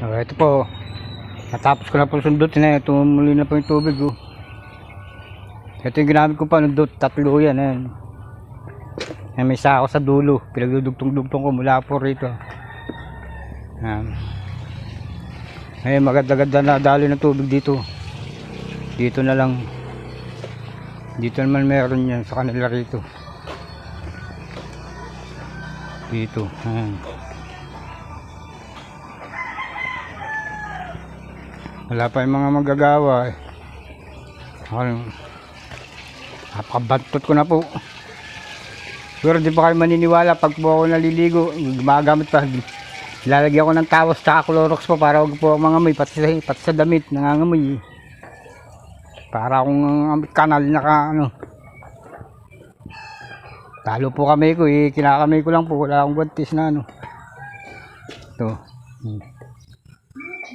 Oh, ito po. Natapos ko na po sundutin na ito. Muli na po yung tubig. Oh. Ito yung ginamit ko pa nundot. Tatlo yan. Ayan. Ayan, may sako sa dulo. Pinagdudugtong-dugtong ko mula po rito. Ayan. Ayun, maganda-ganda na dali ng tubig dito. Dito na lang. Dito naman meron yan sa kanila rito. Dito. Ayan. Wala pa yung mga magagawa eh. Napakabantot ko na po. Pero di pa kayo maniniwala pag po ako naliligo, gumagamit pa. Lalagyan ko ng tawas sa Clorox po para huwag po ako mangamoy, pati sa, pati sa damit, nangangamoy. eh. Para akong ang kanal na ka, ano. Talo po kami ko eh, kinakamay ko lang po, wala akong guantes na ano. Ito. Hmm.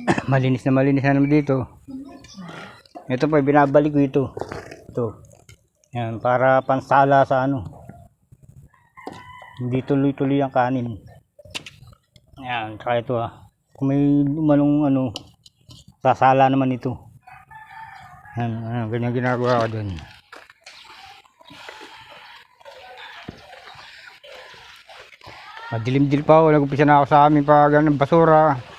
malinis na malinis na naman dito. Ito po, binabalik ko ito. Ito. Yan, para pansala sa ano. Hindi tuloy-tuloy ang kanin. Yan, kaya ito ah. Kung may umanong ano, sasala naman ito. Yan, yan ganyan ginagawa ko dun. Madilim-dil pa ako, nag-umpisa na ako sa amin pa ganun basura.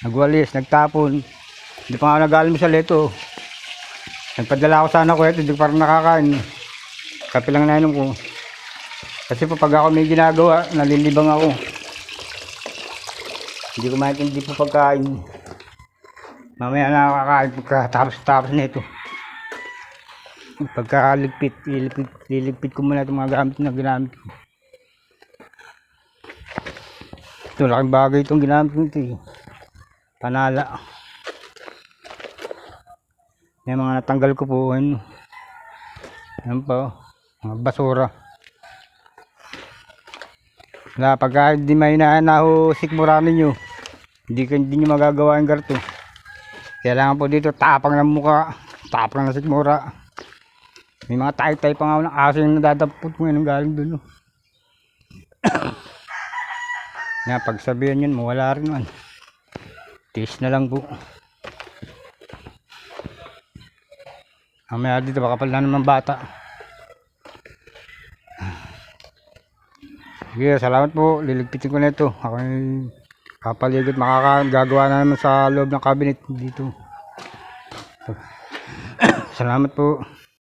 Nagwalis, nagtapon. Hindi pa nga nag-alam sa leto. Nagpadala ako sana ko ito, hindi parang nakakain. Kape lang nainom ko. Kasi pa pag ako may ginagawa, nalilibang ako. Hindi ko maintindihan po pagkain. Mamaya na nakakain pagkatapos-tapos na ito. Pagkaligpit, liligpit, liligpit ko muna itong mga gamit na ginamit ko. Ito, laking bagay itong ginamit ko ito eh. Panala. Yung mga natanggal ko po, ano. Yan pa, oh. mga basura. Wala, pagka hindi may inaanaho sikmura ninyo, hindi, hindi nyo magagawa yung garto. Kailangan po dito tapang ng muka, tapang ng sikmura. May mga tay-tay pa nga ng aso yung nadadampot ko ngayon galing dun. Oh. Nga, pagsabihan yun, mawala rin man. Tiis na lang po. Mamaya dito, baka pala naman bata. Sige, salamat po. Liligpitin ko na ito. Ako kapaligid, makakagawa na naman sa loob ng cabinet dito. Salamat po.